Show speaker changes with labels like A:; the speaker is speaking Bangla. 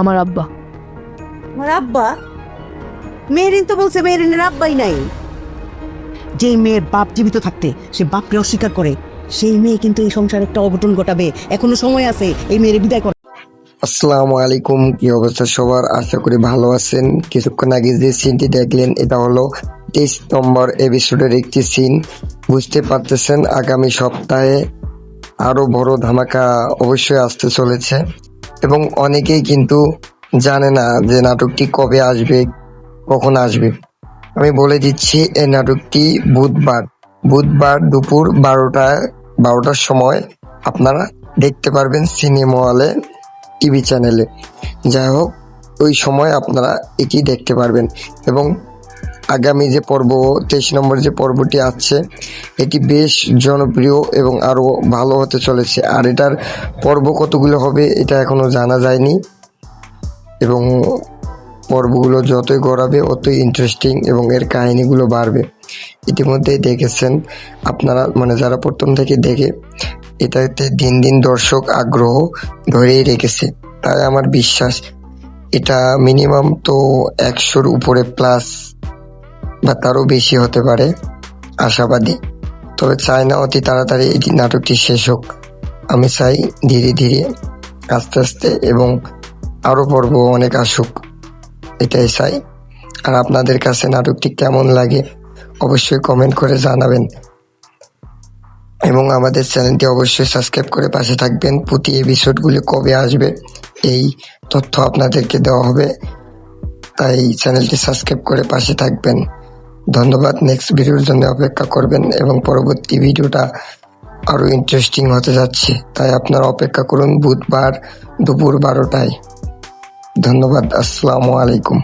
A: আমার আব্বা।
B: আমার আব্বা? মেয়েরিন তো বলছে মেয়েরিনের আব্বাই নাই। যে মেয়ের বাপ জীবিত থাকতে সে বাপকে অস্বীকার করে সেই মেয়ে কিন্তু এই সংসারে একটা অঘটন ঘটাবে। এখনও সময় আছে এই মেয়ের বিদায় করা।
C: আসসালামু আলাইকুম কি অবস্থা সবার? আশা করি ভালো আছেন। কিছুক্ষণ আগে যে সিনটি দেখলেন এটা হলো তেইশ নম্বর এপিসোডের একটি সিন বুঝতে পারতেছেন আগামী সপ্তাহে আরও বড় ধামাকা অবশ্যই আসতে চলেছে। এবং অনেকেই কিন্তু জানে না যে নাটকটি কবে আসবে, কখন আসবে। আমি বলে দিচ্ছি, এই নাটকটি বুধবার। বুধবার দুপুর বারোটায়, বারোটার সময় আপনারা দেখতে পারবেন সিনেমা হলে, টিভি চ্যানেলে। যাই হোক, ওই সময় আপনারা এটি দেখতে পারবেন এবং আগামী যে পর্ব, তেইশ নম্বর যে পর্বটি আসছে, এটি বেশ জনপ্রিয় এবং আরও ভালো হতে চলেছে। আর এটার পর্ব কতগুলো হবে, এটা এখনও জানা যায়নি। এবং পর্বগুলো যতই গড়াবে, অতই ইন্টারেস্টিং এবং এর কাহিনিগুলো বাড়বে। ইতিমধ্যেই দেখেছেন আপনারা মানে যারা প্রথম থেকে দেখে, এটাতে দিন দিন দর্শক আগ্রহ ধরেই রেখেছে। তাই আমার বিশ্বাস, এটা মিনিমাম তো একশোর উপরে প্লাস বা তারও বেশি হতে পারে, আশাবাদী। তবে চাই না অতি তাড়াতাড়ি এই নাটকটি শেষ হোক। আমি চাই ধীরে ধীরে, আস্তে আস্তে এবং আরও পর্ব অনেক আসুক। এটাই চাই। আর আপনাদের কাছে নাটকটি কেমন লাগে অবশ্যই কমেন্ট করে জানাবেন। এবং আমাদের চ্যানেলটি অবশ্যই সাবস্ক্রাইব করে পাশে থাকবেন। প্রতি এপিসোডগুলি কবে আসবে, এই তথ্য আপনাদেরকে দেওয়া হবে। তাই চ্যানেলটি সাবস্ক্রাইব করে পাশে থাকবেন। ধন্যবাদ। নেক্সট ভিডিওর জন্য অপেক্ষা করবেন এবং পরবর্তী ভিডিওটা আরও ইন্টারেস্টিং হতে যাচ্ছে। তাই আপনারা অপেক্ষা করুন বুধবার দুপুর বারোটায়। ধন্যবাদ। আসসালামু আলাইকুম।